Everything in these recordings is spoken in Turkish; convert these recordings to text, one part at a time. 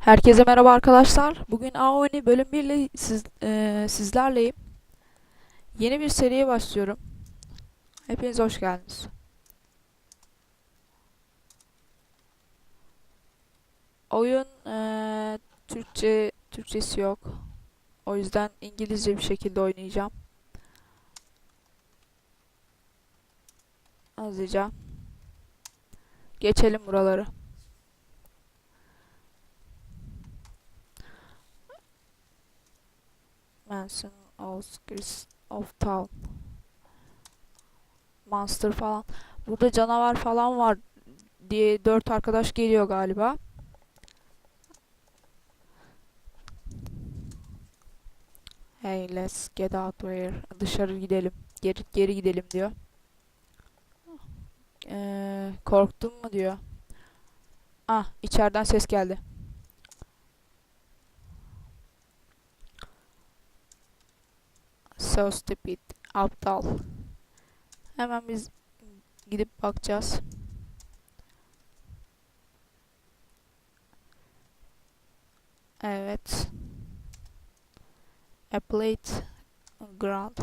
Herkese merhaba arkadaşlar. Bugün AONI bölüm 1 ile siz, eee, sizlerleyim. Yeni bir seriye başlıyorum. Hepiniz hoş geldiniz. Oyun eee, Türkçe Türkçesi yok. O yüzden İngilizce bir şekilde oynayacağım. Hızlıca. Geçelim buraları. Mansion Outskirts of Town. Monster falan. Burada canavar falan var diye dört arkadaş geliyor galiba. Hey let's get out there. Dışarı gidelim. Geri geri gidelim diyor. Ee, korktun mu diyor. Ah içeriden ses geldi. So stupid. Aptal. Hemen biz gidip bakacağız. Evet. A plate ground.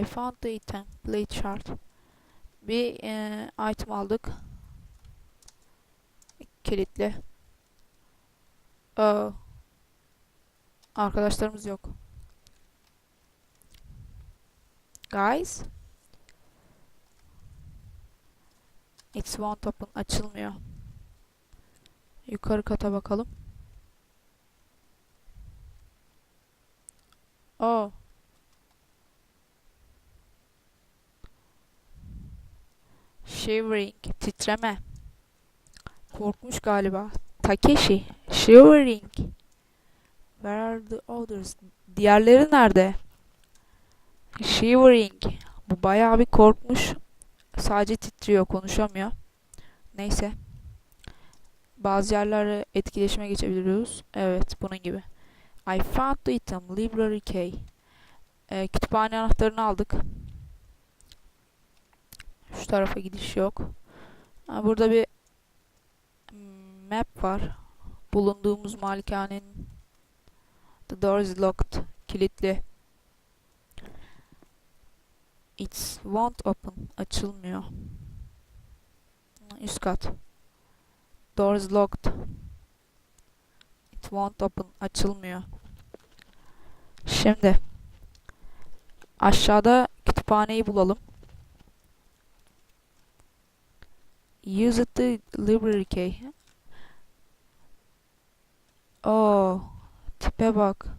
I found the item. Plate shard. Bir e, item aldık. Kilitli. Oh. Arkadaşlarımız yok. Guys. It's won't open. Açılmıyor. Yukarı kata bakalım. Oh. Shivering. Titreme. Korkmuş galiba. Takeshi. Shivering. Where are the others? Diğerleri nerede? Shivering. Bu bayağı bir korkmuş. Sadece titriyor, konuşamıyor. Neyse. Bazı yerlere etkileşime geçebiliyoruz. Evet, bunun gibi. I found the item, library key. Ee, kütüphane anahtarını aldık. Şu tarafa gidiş yok. Ha, burada bir map var. Bulunduğumuz malikanenin The door is locked. Kilitli. It won't open. Açılmıyor. Üst kat. Door is locked. It won't open. Açılmıyor. Şimdi aşağıda kütüphaneyi bulalım. Use the library key. Oo, tipe bak.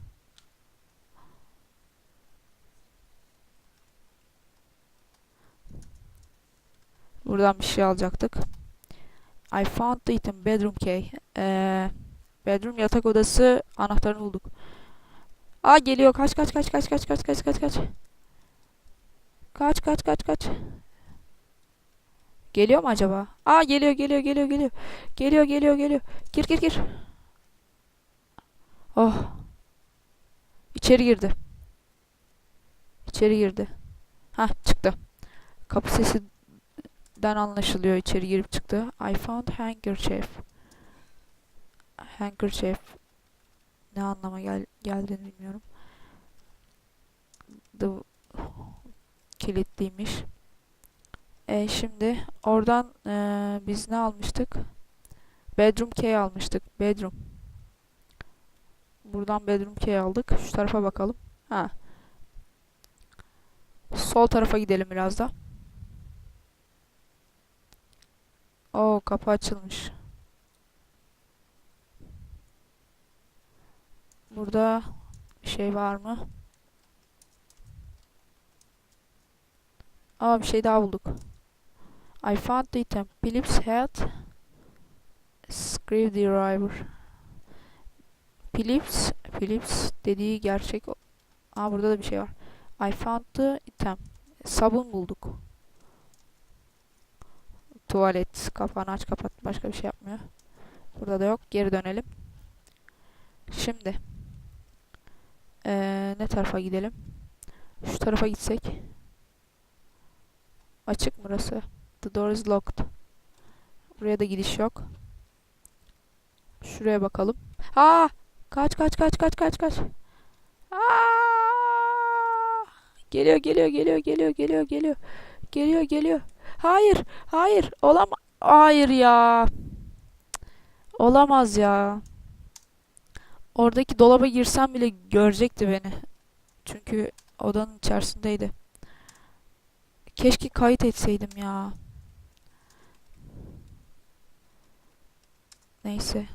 Buradan bir şey alacaktık. I found the item bedroom key. Ee, bedroom yatak odası anahtarını bulduk. Aa geliyor. Kaç kaç kaç kaç kaç kaç kaç kaç kaç. Kaç kaç kaç kaç. Geliyor mu acaba? Aa geliyor geliyor geliyor geliyor. Geliyor geliyor geliyor. Gir gir gir. Oh. İçeri girdi. İçeri girdi. Hah çıktı. Kapı sesi den anlaşılıyor içeri girip çıktı. I found handkerchief. Handkerchief ne anlama gel geldiğini bilmiyorum. The kilitliymiş. E şimdi oradan e, biz ne almıştık? Bedroom key almıştık. Bedroom. Buradan bedroom key aldık. Şu tarafa bakalım. Ha. Sol tarafa gidelim biraz da. Oo kapı açılmış. Burada bir şey var mı? Aa bir şey daha bulduk. I found the item. Phillips head. Screwdriver. Phillips, Phillips dediği gerçek. Aa burada da bir şey var. I found the item. Sabun bulduk. Tuvalet. Kapağını aç kapat. Başka bir şey yapmıyor. Burada da yok. Geri dönelim. Şimdi. Ee, ne tarafa gidelim? Şu tarafa gitsek. Açık mı burası? The door is locked. Buraya da gidiş yok. Şuraya bakalım. Aa! Kaç kaç kaç kaç kaç kaç. Aa! Geliyor geliyor geliyor geliyor geliyor geliyor. Geliyor geliyor. Hayır hayır olam hayır ya. Olamaz ya. Oradaki dolaba girsem bile görecekti beni. Çünkü odanın içerisindeydi. Keşke kayıt etseydim ya. Neyse.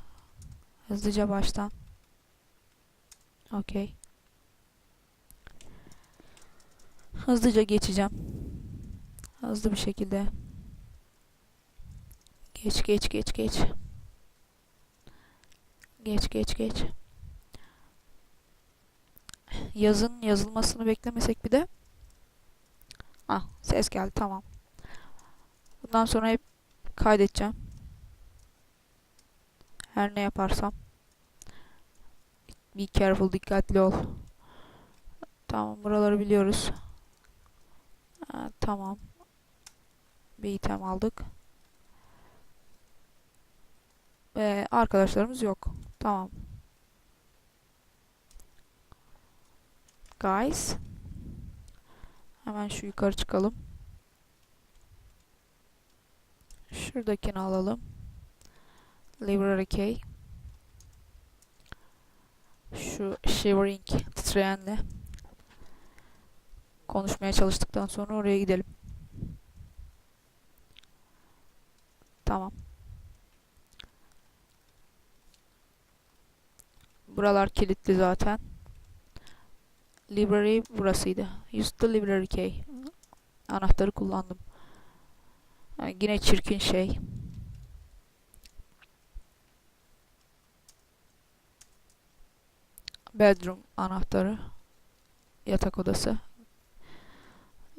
Hızlıca baştan. Okey. Hızlıca geçeceğim. Hızlı bir şekilde. Geç geç geç geç. Geç geç geç. Yazın yazılmasını beklemesek bir de. Ah ses geldi tamam. Bundan sonra hep kaydedeceğim. Her ne yaparsam. Be careful dikkatli ol. Tamam buraları biliyoruz. Ha, tamam. Bir item aldık. Ve arkadaşlarımız yok. Tamam. Guys. Hemen şu yukarı çıkalım. Şuradakini alalım. Library key. Şu shivering titreyenle konuşmaya çalıştıktan sonra oraya gidelim. Tamam. Buralar kilitli zaten. Library burasıydı. Use the library key. Anahtarı kullandım. Yani yine çirkin şey. Bedroom anahtarı. Yatak odası.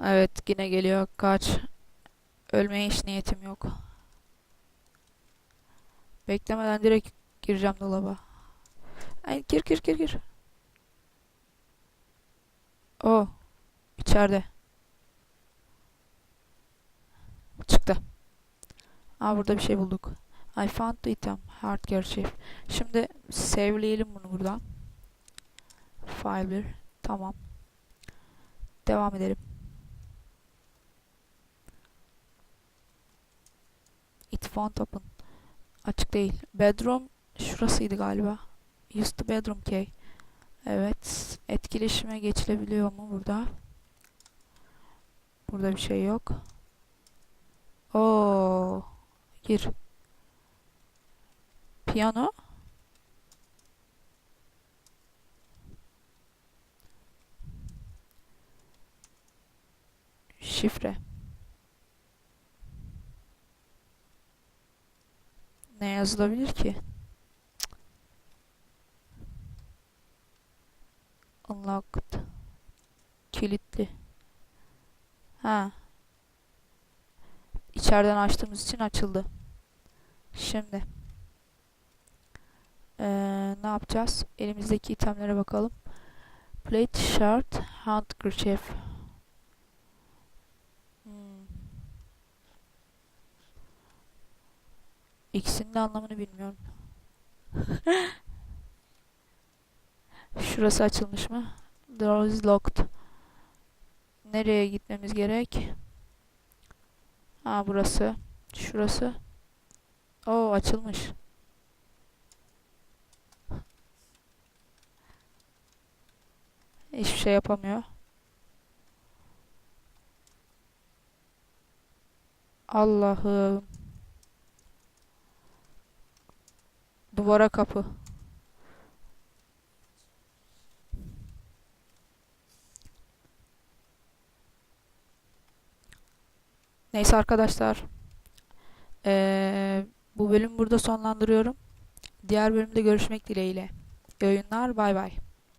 Evet yine geliyor. Kaç. Ölmeye hiç niyetim yok. Beklemeden direkt gireceğim dolaba. Ay gir gir gir gir. O içeride. Çıktı. Aa burada bir şey bulduk. I found the item. Hard archive. Şimdi save'leyelim bunu buradan. File 1. Tamam. Devam edelim. It found open. Açık değil. Bedroom şurasıydı galiba. Use the bedroom key. Evet. Etkileşime geçilebiliyor mu burada? Burada bir şey yok. Oo. Gir. Piyano. Şifre. Ne yazılabilir ki? Unlocked. Kilitli. Ha. İçeriden açtığımız için açıldı. Şimdi. Ee, ne yapacağız? Elimizdeki itemlere bakalım. Plate, shirt, handkerchief. İkisinin de anlamını bilmiyorum. Şurası açılmış mı? Door is locked. Nereye gitmemiz gerek? Ha burası. Şurası. Oo açılmış. Hiçbir şey yapamıyor. Allah'ım. Duvara kapı. Neyse arkadaşlar. Ee, bu bölümü burada sonlandırıyorum. Diğer bölümde görüşmek dileğiyle. İyi oyunlar. Bay bay.